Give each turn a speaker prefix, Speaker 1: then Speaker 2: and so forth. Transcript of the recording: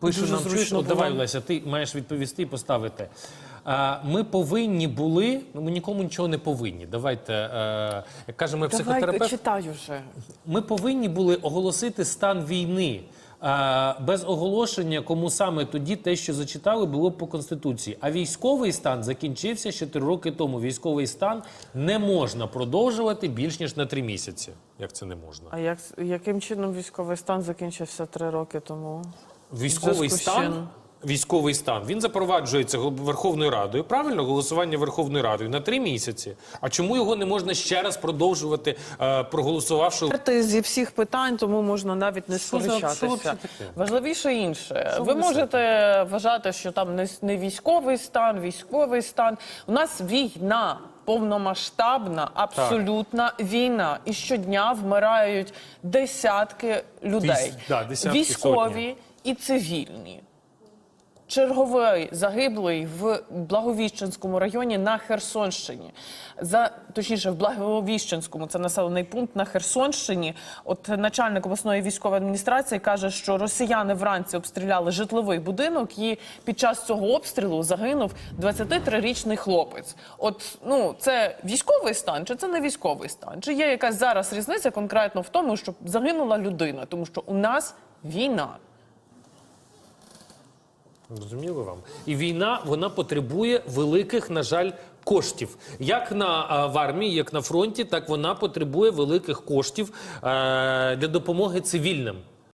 Speaker 1: Пише
Speaker 2: Дуже
Speaker 1: нам чуєш, от давай,
Speaker 2: було.
Speaker 1: Леся, ти маєш відповісти і поставити. Ми повинні були, ну ми нікому нічого не повинні. Давайте, е, як каже моя
Speaker 2: Давайте,
Speaker 1: психотерапевт,
Speaker 2: читай вже.
Speaker 1: ми повинні були оголосити стан війни. Без оголошення, кому саме тоді те, що зачитали, було б по конституції. А військовий стан закінчився ще три роки тому. Військовий стан не можна продовжувати більш ніж на три місяці. Як це не можна?
Speaker 2: А як, яким чином військовий стан закінчився три роки тому?
Speaker 1: Військовий стан. Військовий стан він запроваджується Верховною Радою. Правильно, голосування Верховною Радою на три місяці. А чому його не можна ще раз продовжувати, е, проголосувавши
Speaker 2: Експерти зі всіх питань, тому можна навіть не сперечатися. Важливіше інше.
Speaker 1: Що
Speaker 2: ви можете вважати, що там не військовий стан, військовий стан. У нас війна. Повномасштабна, абсолютна війна, і щодня вмирають десятки людей,
Speaker 1: Тис- да, десятки,
Speaker 2: військові
Speaker 1: сотні.
Speaker 2: і цивільні. Черговий загиблий в Благовіщенському районі на Херсонщині. За точніше, в Благовіщенському це населений пункт на Херсонщині. От начальник обласної військової адміністрації каже, що росіяни вранці обстріляли житловий будинок, і під час цього обстрілу загинув 23-річний хлопець. От ну це військовий стан, чи це не військовий стан? Чи є якась зараз різниця конкретно в тому, що загинула людина, тому що у нас війна.
Speaker 1: Зрозуміло вам. І війна вона потребує великих, на жаль, коштів. Як на а, в армії, як на фронті, так вона потребує великих коштів а, для допомоги цивільним.